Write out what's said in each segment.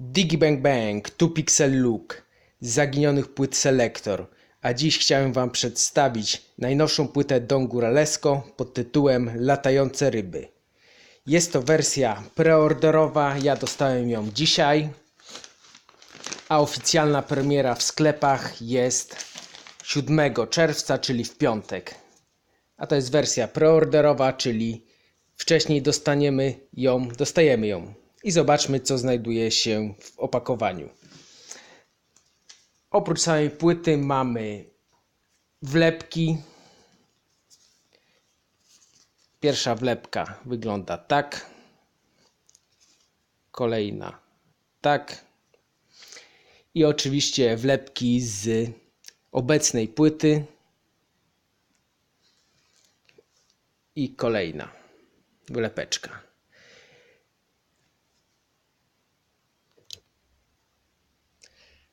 Digibang Bang, tu Pixel Look, zaginionych płyt Selector, a dziś chciałem Wam przedstawić najnowszą płytę Don Guralesco pod tytułem Latające ryby. Jest to wersja preorderowa, ja dostałem ją dzisiaj, a oficjalna premiera w sklepach jest 7 czerwca, czyli w piątek. A to jest wersja preorderowa, czyli wcześniej dostaniemy ją, dostajemy ją. I zobaczmy, co znajduje się w opakowaniu. Oprócz samej płyty mamy wlepki. Pierwsza wlepka wygląda tak. Kolejna tak. I oczywiście wlepki z obecnej płyty. I kolejna wlepeczka.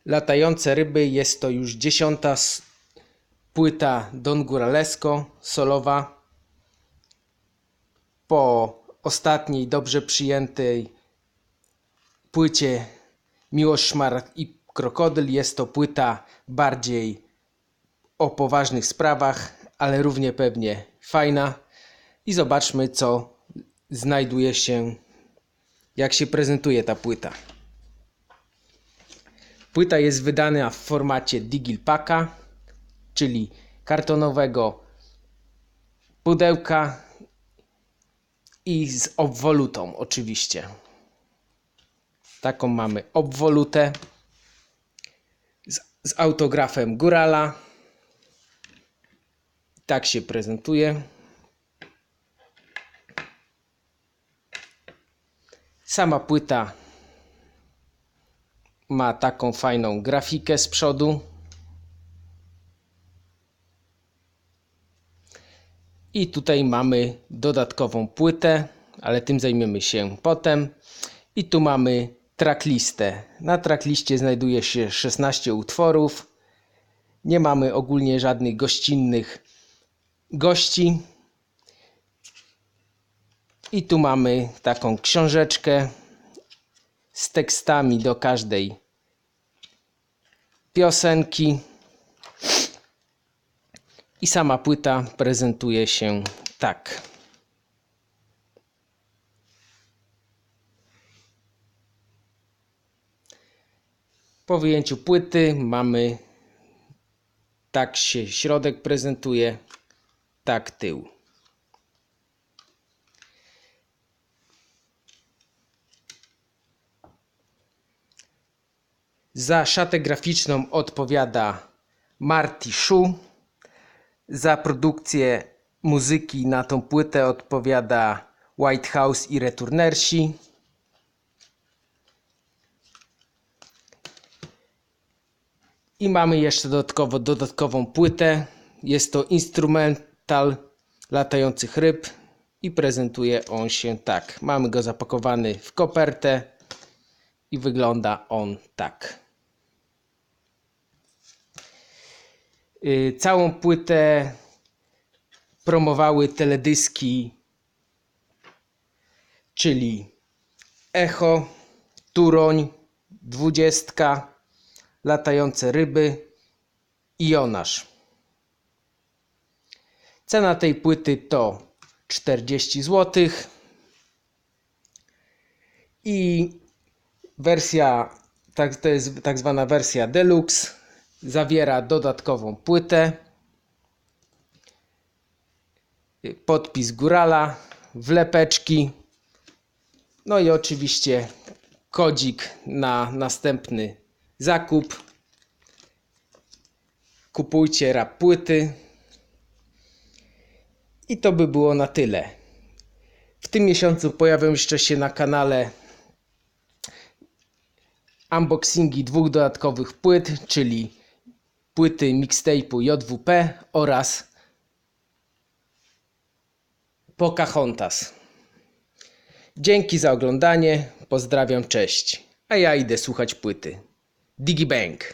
Latające ryby jest to już dziesiąta płyta Don Guralesco solowa. Po ostatniej dobrze przyjętej płycie Miłość i Krokodyl jest to płyta bardziej o poważnych sprawach, ale równie pewnie fajna. I zobaczmy, co znajduje się, jak się prezentuje ta płyta. Płyta jest wydana w formacie Digilpaka, czyli kartonowego pudełka i z obwolutą oczywiście. Taką mamy obwolutę z, z autografem Górala. Tak się prezentuje. Sama płyta ma taką fajną grafikę z przodu. I tutaj mamy dodatkową płytę, ale tym zajmiemy się potem. I tu mamy tracklistę. Na trackliście znajduje się 16 utworów. Nie mamy ogólnie żadnych gościnnych gości. I tu mamy taką książeczkę z tekstami do każdej piosenki. I sama płyta prezentuje się tak. Po wyjęciu płyty mamy tak się środek prezentuje, tak tył. Za szatę graficzną odpowiada Marty Shu. Za produkcję muzyki na tą płytę odpowiada White House i Returnersi. I mamy jeszcze dodatkowo dodatkową płytę. Jest to instrumental latających ryb i prezentuje on się tak. Mamy go zapakowany w kopertę i wygląda on tak. Całą płytę promowały teledyski, czyli Echo, Turoń, Dwudziestka, Latające ryby i Jonasz. Cena tej płyty to 40 zł. I wersja, tak, to jest tak zwana wersja deluxe, zawiera dodatkową płytę, podpis górala, wlepeczki, no i oczywiście kodzik na następny zakup. Kupujcie rap płyty. I to by było na tyle. W tym miesiącu pojawią jeszcze się na kanale unboxingi dwóch dodatkowych płyt, czyli płyty mixtape'u JWP oraz Pocahontas. Dzięki za oglądanie, pozdrawiam, cześć. A ja idę słuchać płyty. Digibang.